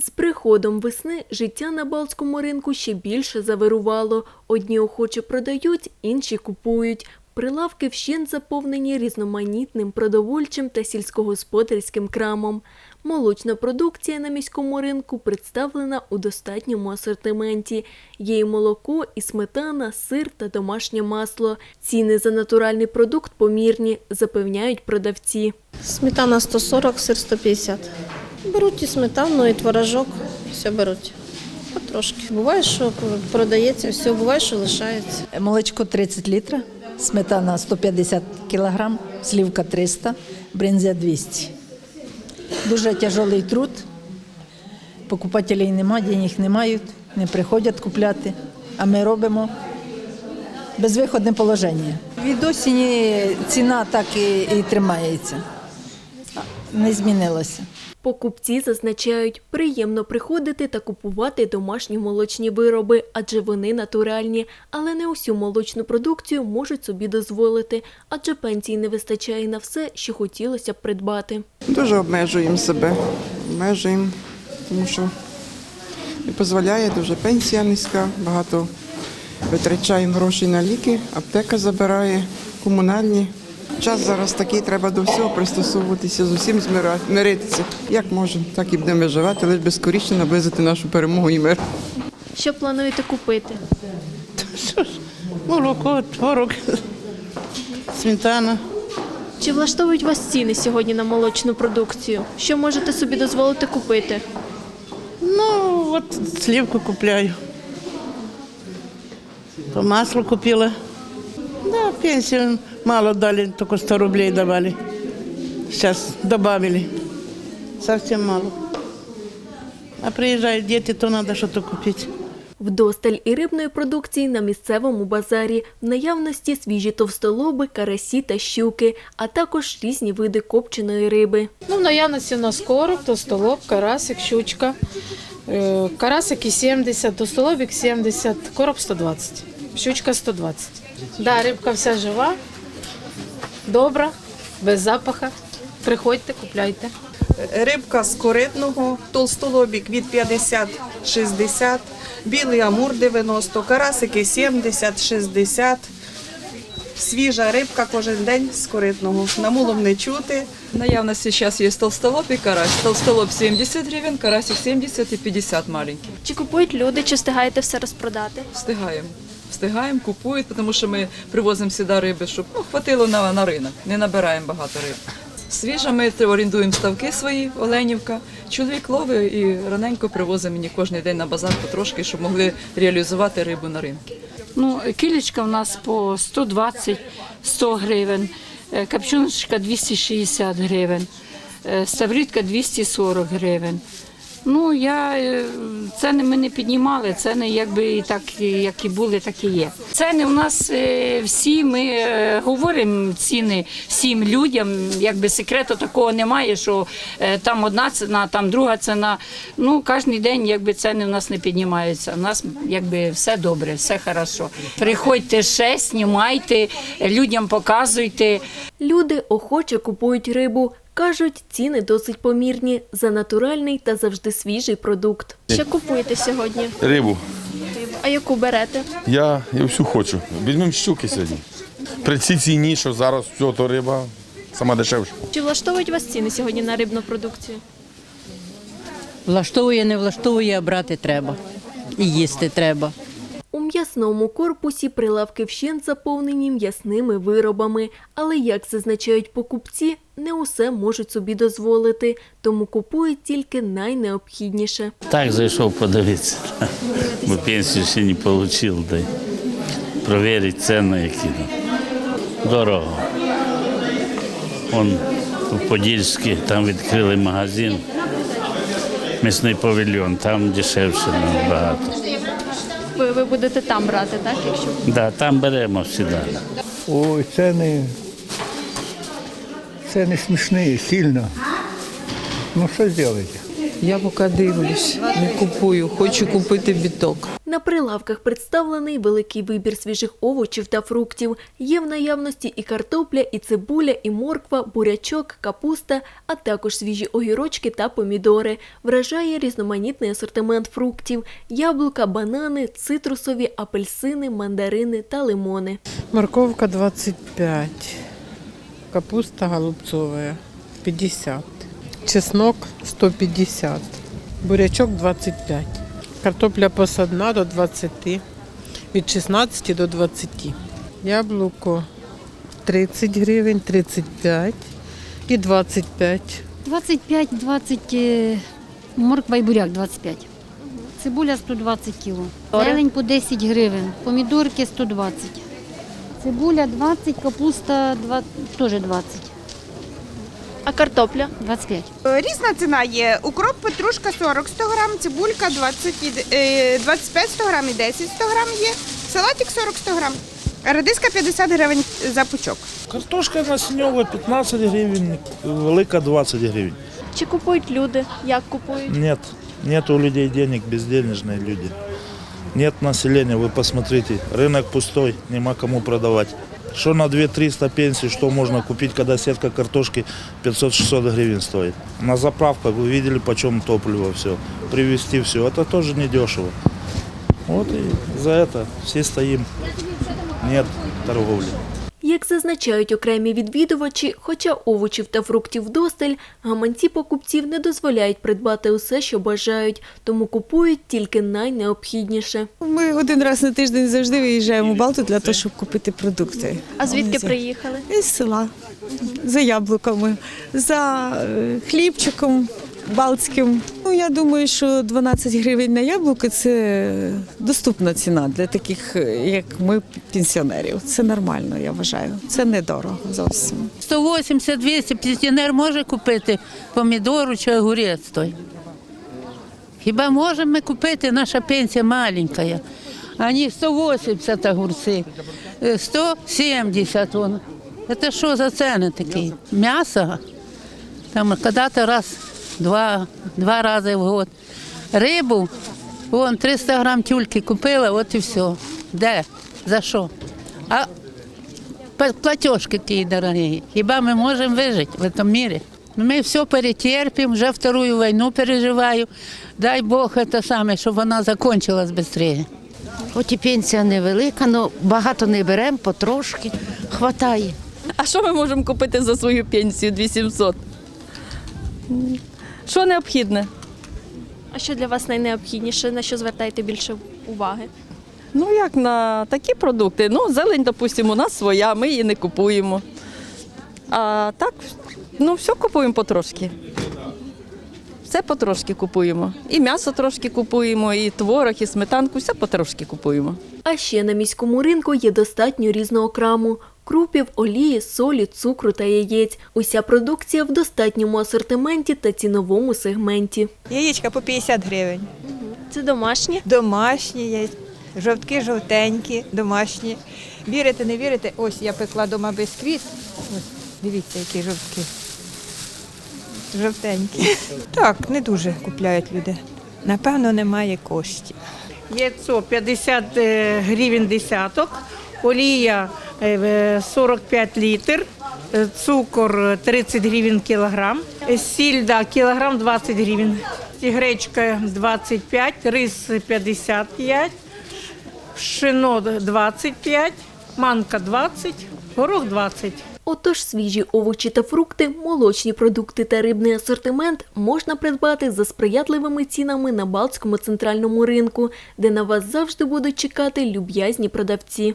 З приходом весни життя на Балтському ринку ще більше завирувало. Одні охоче продають, інші купують. Прилавки вщент заповнені різноманітним продовольчим та сільськогосподарським крамом. Молочна продукція на міському ринку представлена у достатньому асортименті. Є і молоко, і сметана, сир та домашнє масло. Ціни за натуральний продукт помірні, запевняють продавці. Сметана 140, сир 150. Беруть і сметану, і творожок, все беруть. Потрошки. Буває, що продається, все, буває, що лишається. Молочко 30 літрів, сметана 150 кілограм, слівка 300, бринзя 200. Дуже тяжелий труд. Покупателів нема, денег не мають, не приходять купляти. А ми робимо безвиходне положення. Від осені ціна так і, і тримається. Не змінилася. Покупці зазначають, приємно приходити та купувати домашні молочні вироби, адже вони натуральні, але не усю молочну продукцію можуть собі дозволити, адже пенсій не вистачає на все, що хотілося б придбати. Дуже обмежуємо себе, обмежуємо, тому що не дозволяє дуже пенсія низька, багато витрачаємо грошей на ліки, аптека забирає, комунальні. Час зараз такий, треба до всього пристосовуватися, з усім змира- миритися. Як можемо, так і будемо виживати, лише би скоріше наблизити нашу перемогу і мир. Що плануєте купити? Що ж, молоко, творог, сметана. Чи влаштовують вас ціни сьогодні на молочну продукцію? Що можете собі дозволити купити? Ну, от сливку купляю. То масло купила. Да, пенсию мало дали, только 100 рублей давали. Сейчас добавили. Совсем мало. А приезжают дети, то надо что-то купить. Вдосталь і рибної продукції на місцевому базарі, в наявності свіжі товстолоби, карасі та щуки, а також різні види копченої риби. Ну, в наявності у нас короб, тостолоб, карасик, щучка. Е, Карасик і 70, тостолобик 70, короб 120, щучка 120. Да, рибка вся жива, добра, без запаха. Приходьте, купляйте. Рибка з коритного, толстолобік від 50-60, білий амур 90, карасики 70-60. Свіжа рибка кожен день з коритного. Намулом не чути. Наявности сейчас есть толстолоб и карась. Толстолоб 70 гривен, карасик 70 и 50 маленький. Чи купують люди, чи встигаєте все розпродати? Встигаем. Встигаємо, купують, тому що ми привозимо сюди риби, щоб ну, хватило на, на ринок. Не набираємо багато риб. Свіжа ми орендуємо ставки свої, Оленівка. Чоловік ловить і раненько привозить мені кожен день на базар потрошки, щоб могли реалізувати рибу на ринку. Ну, кілечка у нас по 120-100 гривень, е, капчуночка 260 гривень, е, ставрідка 240 гривень. Ну, я, е, ціни ми не піднімали, ціни якби і так, як і були, так і є. Ціни у нас е, всі, ми е, говоримо ціни всім людям, якби секрету такого немає, що там одна ціна, там друга ціна. Ну, кожен день якби ціни у нас не піднімаються. У нас якби все добре, все хорошо. Приходьте ще, знімайте, людям показуйте. Люди охоче купують рибу. Кажуть, ціни досить помірні за натуральний та завжди свіжий продукт. Що купуєте сьогодні? Рибу. А яку берете? Я, я всю хочу. Візьмемо щуки сьогодні. При цій ціні, що зараз все, то риба сама дешевша. Чи влаштовують вас ціни сьогодні на рибну продукцію? Влаштовує, не влаштовує, а брати треба. І їсти треба. М'ясному корпусі прилавки вщент заповнені м'ясними виробами, але, як зазначають покупці, не усе можуть собі дозволити, тому купують тільки найнеобхідніше. Так зайшов подивитися, бо пенсію ще не отримав. Дай. Провірити ціни, які. Дорого. Вон у Подільській там відкрили магазин, м'ясний павільйон, там дешевше набагато. Ви, ви будете там брати, так? Якщо Да, там беремо завжди. Ой, це не смішний, сильно. Ну що зробити? Я поки дивлюсь, не купую, хочу купити біток. На прилавках представлений великий вибір свіжих овочів та фруктів. Є в наявності і картопля, і цибуля, і морква, бурячок, капуста, а також свіжі огірочки та помідори. Вражає різноманітний асортимент фруктів: яблука, банани, цитрусові, апельсини, мандарини та лимони. Морковка 25, капуста голубцовая 50, чеснок 150, бурячок 25, картопля посадна до 20, від 16 до 20. Яблуко 30 гривень, 35 і 25. 25, 20, е, морква і буряк 25. Цибуля 120 кіло. Зелень по 10 гривень, помідорки 120. Цибуля 20, капуста 20, теж 20. А картопля? 25. Різна ціна є. Укроп, петрушка 40 100 грам, цибулька 20, і- е, 25 100 грам і 10 100 грам є. Салатик 40 100 грам. Редиска 50 гривень за пучок. Картошка насіньова 15 гривень, велика 20 гривень. Чи купують люди? Як купують? Нет, нет у людей денег, безденежные люди. Нет населения, вы посмотрите, рынок пустой, нема кому продавать. Что на 2-300 пенсий, что можно купить, когда сетка картошки 500-600 гривен стоит. На заправках вы видели, почем топливо все, привезти все, это тоже недешево. Вот и за это все стоим, нет торговли. Як зазначають окремі відвідувачі, хоча овочів та фруктів вдосталь, гаманці покупців не дозволяють придбати усе, що бажають, тому купують тільки найнеобхідніше. Ми один раз на тиждень завжди виїжджаємо в Балту для того, щоб купити продукти. А звідки приїхали? Із села. За яблуками, за е, хлібчиком балтським. Ну, я думаю, що 12 гривень на яблуко це доступна ціна для таких, е, як ми, пенсіонерів. Це нормально, я вважаю. Це недорого зовсім. 180-200 пенсіонер може купити помідору чи огурець той. Хіба можемо ми купити, наша пенсія маленька. А не 180 огурці, е, 170 вон. Це що за ціни такі? М'ясо? Там коли-то раз, два, два рази в год. Рибу, вон 300 грам тюльки купила, от і все. Де? За що? А платежки які дорогі. Хіба ми можемо вижити в цьому світі? Ми все перетерпимо, вже вторую війну переживаю. Дай Бог це саме, щоб вона закінчилась швидше. Хоч і пенсія невелика, але багато не беремо, потрошки хватає. А що ми можемо купити за свою пенсію 2700? Що необхідне? А що для вас найнеобхідніше, на що звертаєте більше уваги? Ну як на такі продукти? Ну, зелень, допустимо, у нас своя, ми її не купуємо. А так, ну все купуємо потрошки. Все потрошки купуємо. І м'ясо трошки купуємо, і творог, і сметанку, все потрошки купуємо. А ще на міському ринку є достатньо різного краму. Крупів, олії, солі, цукру та яєць. Уся продукція в достатньому асортименті та ціновому сегменті. Яєчка по 50 гривень. Це домашні? Домашні яєчка. Жовтки жовтенькі, домашні. Вірите, не вірите? Ось я пекла дома бисквіт. Ось, дивіться, які жовтки. Жовтенькі. Так, не дуже купляють люди. Напевно, немає коштів. Яйцо 50 е, гривень десяток, олія е, 45 літр, е, цукор е, 30 гривень кілограм, е, сіль да, кілограм 20 гривень, гречка 25, рис 55, пшено 25, манка 20, горох 20. Отож, свіжі овочі та фрукти, молочні продукти та рибний асортимент можна придбати за сприятливими цінами на Балтському центральному ринку, де на вас завжди будуть чекати люб'язні продавці.